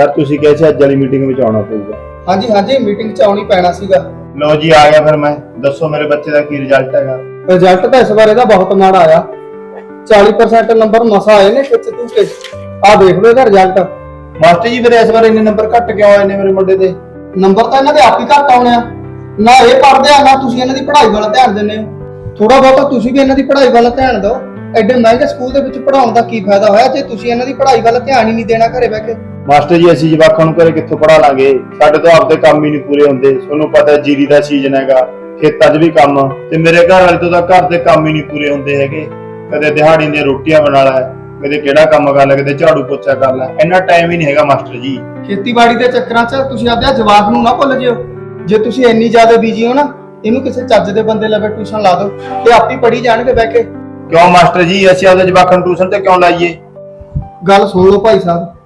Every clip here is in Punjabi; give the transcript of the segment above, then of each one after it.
ਸਰ ਤੁਸੀਂ ਕਹੇ ਸੀ ਅੱਜ ਵਾਲੀ ਮੀਟਿੰਗ ਵਿੱਚ ਆਉਣਾ ਪਊਗਾ। ਹਾਂਜੀ ਹਾਂਜੀ ਮੀਟਿੰਗ 'ਚ ਆਉਣੀ ਪੈਣਾ ਸੀਗਾ। ਲਓ ਜੀ ਆ ਗਿਆ ਫਿਰ ਮੈਂ। ਦੱਸੋ ਮੇਰੇ ਬੱਚੇ ਦਾ ਕੀ ਰਿਜ਼ਲਟ ਹੈਗਾ। ਰਿਜ਼ਲਟ ਤਾਂ ਇਸ ਵਾਰ ਇਹਦਾ ਬਹੁਤ ਮਾੜਾ ਆਇਆ। 40% ਨੰਬਰ ਮਸਾ ਆਏ ਨੇ ਖਿੱਚ ਤੂ ਕੇ। ਆਹ ਦੇਖ ਲਓ ਇਹਦਾ ਰਿਜ਼ਲਟ ਮਾਸਟਰ ਜੀ ਫਿਰ ਇਸ ਵਾਰ ਇੰਨੇ ਨੰਬਰ ਘੱਟ ਕਿਉਂ ਆਏ ਨੇ ਮੇਰੇ ਮੁੰਡੇ ਦੇ? ਨੰਬਰ ਤਾਂ ਇਹਨਾਂ ਦੇ ਆਪ ਹੀ ਘੱਟ ਆਉਣੇ ਆ। ਨਾ ਇਹ ਪੜ੍ਹਦੇ ਆ ਨਾ ਤੁਸੀਂ ਇਹਨਾਂ ਦੀ ਪੜ੍ਹਾਈ ਵੱਲ ਧਿਆਨ ਦਿੰਦੇ ਹੋ। ਥੋੜਾ ਬਹੁਤਾ ਤੁਸੀਂ ਵੀ ਇਹਨਾਂ ਦੀ ਪੜ੍ਹਾਈ ਵੱਲ ਧਿਆਨ ਦਿਓ। ਐਡੇ ਮਹਿੰਗੇ ਸਕੂਲ ਦੇ ਵਿੱਚ ਪੜ੍ਹਾਉਣ ਦਾ ਕੀ ਫਾਇਦਾ ਹੋਇਆ? ਜੇ ਤੁਸੀਂ ਇਹਨਾਂ ਦੀ ਪੜ੍ਹਾਈ ਵੱਲ ਧਿਆਨ ਹੀ ਨਹੀਂ ਦੇਣਾ ਘਰੇ ਬਹਿ ਕੇ। ਮਾਸਟਰ ਜੀ ਅਸੀਂ ਜਵਾਕਾਂ ਨੂੰ ਘਰੇ ਕਿੱਥੋਂ ਪੜਾ ਲਾਂਗੇ ਸਾਡੇ ਤੋਂ ਆਪਦੇ ਕੰਮ ਹੀ ਨਹੀਂ ਪੂਰੇ ਹੁੰਦੇ। ਤੁਹਾਨੂੰ ਪਤਾ ਹੈ ਜੀਰੀ ਦਾ ਸੀਜ਼ਨ ਹੈਗਾ ਖੇਤਾਂ 'ਚ ਵੀ ਕੰਮ। ਤੇ ਮੇਰੇ ਘਰ ਵਾਲੇ ਤੋਂ ਤਾਂ ਘਰ ਦੇ ਕੰਮ ਹੀ ਨਹੀਂ ਪੂਰੇ ਹੁੰਦੇ ਹੈਗੇ। ਕਦੇ ਦਿਹਾੜੀ ਦੀਆਂ ਰੋਟੀਆਂ ਬਣਾ ਲੈ ਕਦੇ ਕਿਹੜਾ ਕੰਮ ਕਰ ਲੈ ਕਦੇ ਝਾੜੂ ਪੋਚਾ ਕਰ ਲੈ। ਇੰਨਾ ਟਾਈਮ ਹੀ ਨਹੀਂ ਹੈਗਾ ਮਾਸਟਰ ਜੀ। ਖੇਤੀਬਾੜੀ ਦੇ ਚੱਕਰਾਂ 'ਚ ਤੁਸੀਂ ਆਪਦੇ ਜਵਾਬ ਨੂੰ ਨਾ ਭੁੱਲ ਜਿਓ। ਜੇ ਤੁਸੀਂ ਇੰਨੀ ਜ਼ਿਆਦਾ ਬੀਜੀ ਹੋ ਨਾ ਇਹਨੂੰ ਕਿਸੇ ਚੱਜ ਦੇ ਬੰਦੇ ਲਵੇ ਟਿਊਸ਼ਨ ਲਾ ਦਿਓ। ਤੇ ਆਪੇ ਪੜ੍ਹੀ ਜਾਣਗੇ ਬਹਿ ਕੇ। ਕਿਉਂ ਮਾਸਟਰ ਜੀ ਅਸੀਂ ਆਪਦੇ ਜਵਾਕਾਂ ਨੂੰ ਟਿਊਸ਼ਨ ਤੇ ਕਿਉਂ ਲਾਈਏ? ਗੱਲ ਸੁਣ ਲਓ ਭਾਈ ਸਾਹਿਬ।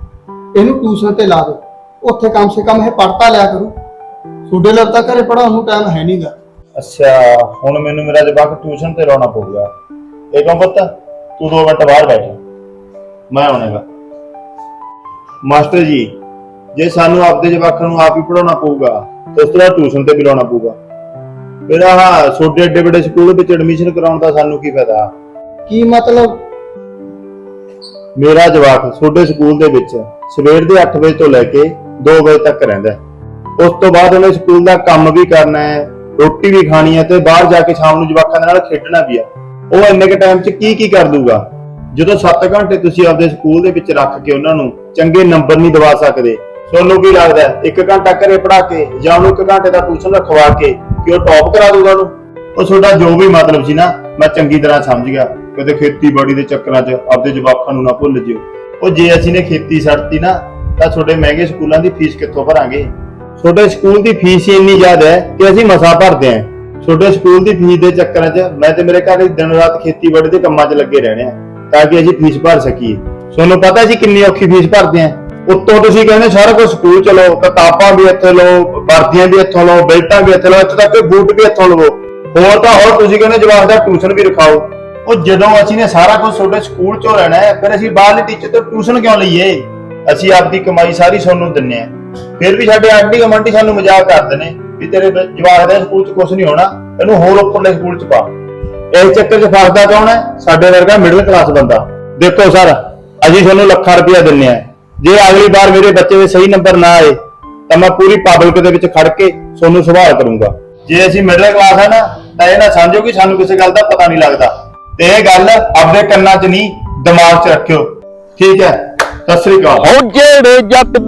ਇਹਨੂੰ ਟਿਊਸ਼ਨ ਤੇ ਲਾ ਦਿਓ। ਉੱਥੇ ਕਮ ਸੇ ਕਮ ਇਹ ਪੜ੍ਹਤਾ ਲਿਆ ਕਰੂ। ਤੁਹਾਡੇ ਲਈ ਤਾਂ ਘਰੇ ਪੜਾਉਣ ਨੂੰ ਟਾਈਮ ਹੈ ਨਹੀਂਗਾ ਅੱਛਾ ਹੁਣ ਮੈਨੂੰ ਮੇਰਾ ਜਵਾਕ ਟਿਊਸ਼ਨ ਤੇ ਲਾਉਣਾ ਪਊਗਾ। ਇਹ ਕਹੋ ਪੁੱਤ? ਤੂੰ ਦੋ ਮਿੰਟ ਬਾਹਰ ਬੈਠ ਮੈਂ ਆਉਣਾਗਾ। ਮਾਸਟਰ ਜੀ ਜੇ ਸਾਨੂੰ ਆਪਦੇ ਜਵਾਕਾਂ ਨੂੰ ਆਪ ਹੀ ਪੜਾਉਣਾ ਪਊਗਾ ਤਾਂ ਉਸ ਤੋਂ ਬਾਅਦ ਟਿਊਸ਼ਨ ਤੇ ਵੀ ਲਾਉਣਾ ਪਊਗਾ। ਫਿਰ ਆਹ ਛੋਟੇ ਏਡੇ ਵੱਡੇ ਸਕੂਲ ਵਿੱਚ ਐਡਮਿਸ਼ਨ ਕਰਾਉਣ ਦਾ ਸਾਨੂੰ ਕੀ ਫਾਇਦਾ? ਕੀ ਮਤਲਬ? ਮੇਰਾ ਜਵਾਕ ਛੋਟੇ ਸਕੂਲ ਦੇ ਵਿੱਚ ਸਵੇਰ ਦੇ 8 ਵਜੇ ਤੋਂ ਲੈ ਕੇ 2 ਵਜੇ ਤੱਕ ਰਹਿੰਦਾ ਹੈ। ਉਸ ਤੋਂ ਬਾਅਦ ਉਹਨੇ ਸਕੂਲ ਦਾ ਕੰਮ ਵੀ ਕਰਨਾ ਹੈ, ਰੋਟੀ ਵੀ ਖਾਣੀ ਹੈ ਤੇ ਬਾਹਰ ਜਾ ਕੇ ਸ਼ਾਮ ਨੂੰ ਜਵਾਕਾਂ ਦੇ ਨਾਲ ਖੇਡਣਾ ਵੀ ਹੈ। ਉਹ ਇੰਨੇ ਕ ਟਾਈਮ 'ਚ ਕੀ ਕੀ ਕਰ ਦੂਗਾ ਜਦੋਂ 7 ਘੰਟੇ ਤੁਸੀਂ ਆਪਦੇ ਸਕੂਲ ਦੇ ਵਿੱਚ ਰੱਖ ਕੇ ਉਹਨਾਂ ਨੂੰ ਚੰਗੇ ਨੰਬਰ ਨਹੀਂ ਦਵਾ ਸਕਦੇ, ਤੁਹਾਨੂੰ ਕੀ ਲੱਗਦਾ ਇੱਕ ਘੰਟਾ ਘਰੇ ਪੜਾ ਕੇ ਜਾਂ ਉਹਨੂੰ ਇੱਕ ਘੰਟੇ ਦਾ ਟਿਊਸ਼ਨ ਰਖਵਾ ਕੇ ਕਿ ਉਹ ਟੌਪ ਕਰਾ ਦੂਗਾ ਉਹਨੂੰ? ਉਹ ਤੁਹਾਡਾ ਜੋ ਵੀ ਮਤਲਬ ਸੀ ਨਾ, ਮੈਂ ਚੰਗੀ ਤਰ੍ਹਾਂ ਸਮਝ ਗਿਆ। ਕਦੇ ਖੇਤੀਬਾੜੀ ਦੇ ਚੱਕਰਾਂ 'ਚ ਆਪਦੇ ਜਵਾਕਾਂ ਨੂੰ ਨਾ ਭੁੱਲ ਜਿਓ। ਉਹ ਜੇ ਅਸੀਂ ਨੇ ਖੇਤੀ ਛੱਡਤੀ ਨਾ, ਤਾਂ ਤੁਹਾਡੇ ਮਹਿੰਗੇ ਸਕੂਲਾਂ ਦੀ ਫੀਸ ਕਿੱਥੋਂ ਭਰਾਂਗੇ? ਤੁਹਾਡੇ ਸਕੂਲ ਦੀ ਫੀਸ ਹੀ ਇੰਨੀ ਜ਼ਿਆਦਾ ਹੈ ਕਿ ਅਸੀਂ ਮਸਾ ਭਰਦੇ ਆਂ ਤੁਹਾਡੇ ਸਕੂਲ ਦੀ ਫੀਸ ਦੇ ਚੱਕਰਾਂ 'ਚ ਮੈਂ ਤੇ ਮੇਰੇ ਘਰ ਦਿਨ ਰਾਤ ਖੇਤੀਬਾੜੀ ਦੇ ਕੰਮਾਂ 'ਚ ਲੱਗੇ ਰਹਿਣੇ ਆ ਤਾਂ ਕਿ ਅਸੀਂ ਫੀਸ ਭਰ ਸਕੀਏ। ਤੁਹਾਨੂੰ ਪਤਾ ਸੀ ਕਿੰਨੀ ਔਖੀ ਫੀਸ ਭਰਦੇ ਆਂ ਉੱਤੋਂ ਤੁਸੀਂ ਕਹਿੰਦੇ ਸਾਰਾ ਕੁਝ ਸਕੂਲ ਚਲੋ ਲਓ, ਕਿਤਾਬਾਂ ਵੀ ਇੱਥੇ ਲਓ, ਵਰਦੀਆਂ ਵੀ ਇੱਥੋਂ ਲਓ, ਬੈਲਟਾਂ ਵੀ ਇੱਥੇ ਲਓ, ਇੱਥੇ ਤੱਕ ਬੂਟ ਵੀ ਇੱਥੋਂ ਲਵੋ। ਹੋਰ ਤਾਂ ਹੋਰ ਤੁਸੀਂ ਕਹਿੰਦੇ ਜਵਾਬ ਦਾ ਟਿਊਸ਼ਨ ਵੀ ਰਖਾਓ। ਉਹ ਜਦੋਂ ਅਸੀਂ ਨੇ ਸਾਰਾ ਕੁਝ ਤੁਹਾਡੇ ਸਕੂਲ ਚੋਂ ਲੈਣਾ ਹੈ, ਫਿਰ ਅਸੀਂ ਬਾਹਰਲੇ ਟੀਚਰ ਤੋਂ ਟਿਊਸ਼ਨ ਕਿਉਂ ਲਈਏ? ਅਸੀਂ ਆਪਦੀ ਕਮਾਈ ਸਾਰੀ ਤੁਹਾਨੂੰ ਦਿੰਨੇ ਆ। ਫਿਰ ਵੀ ਸਾਡੇ ਆਂਟੀ ਕਮਾਂਟੀ ਸਾਨੂੰ ਮਜ਼ਾਕ ਕਰਦੇ ਨੇ ਵੀ ਤੇਰੇ ਬ- ਜਵਾਕ ਦੇ ਸਕੂਲ ਚ ਕੁਝ ਨਹੀਂ ਹੋਣਾ, ਇਹਨੂੰ ਹੋਰ ਉੱਪਰਲੇ ਸਕੂਲ ਚ ਪਾ। ਇਸ ਚੱਕਰ 'ਚ ਫਸਦਾ ਕੌਣ ਹੈ? ਸਾਡੇ ਵਰਗਾ ਮਿਡਲ ਕਲਾਸ ਬੰਦਾ। ਦੇਖੋ ਸਰ, ਅਸੀਂ ਤੁਹਾਨੂੰ ਲੱਖਾਂ ਰੁਪਇਆ ਦਿੰਨੇ ਆ। ਜੇ ਅਗਲੀ ਵਾਰ ਮੇਰੇ ਬੱਚੇ ਦੇ ਸਹੀ ਨੰਬਰ ਨਾ ਆਏ, ਤਾਂ ਮੈਂ ਪੂਰੀ ਪਬਲਿਕ ਦੇ ਵਿੱਚ ਖੜ ਕੇ ਤੁਹਾਨੂੰ ਸਵਾਲ ਕਰੂੰਗਾ। ਜੇ ਅਸੀਂ ਮਿਡਲ ਕਲਾਸ ਹੈ ਨਾ, ਤਾਂ ਇਹ ਨਾ ਸਮਝੋ ਕਿ ਸਾਨੂੰ ਕਿਸੇ ਗੱਲ ਦਾ ਪਤਾ ਨਹੀਂ ਲੱਗਦਾ। ਤੇ ਇਹ ਗੱਲ ਆਪਣੇ ਕੰਨਾਂ 'ਚ ਨਹੀਂ, ਦਿਮਾਗ 'ਚ ਰੱਖਿਓ। ਠੀਕ ਹੈ? ਸਤਿ ਸ੍ਰੀ ਅਕਾਲ। ਉਹ ਜਿਹੜੇ ਜੱਟ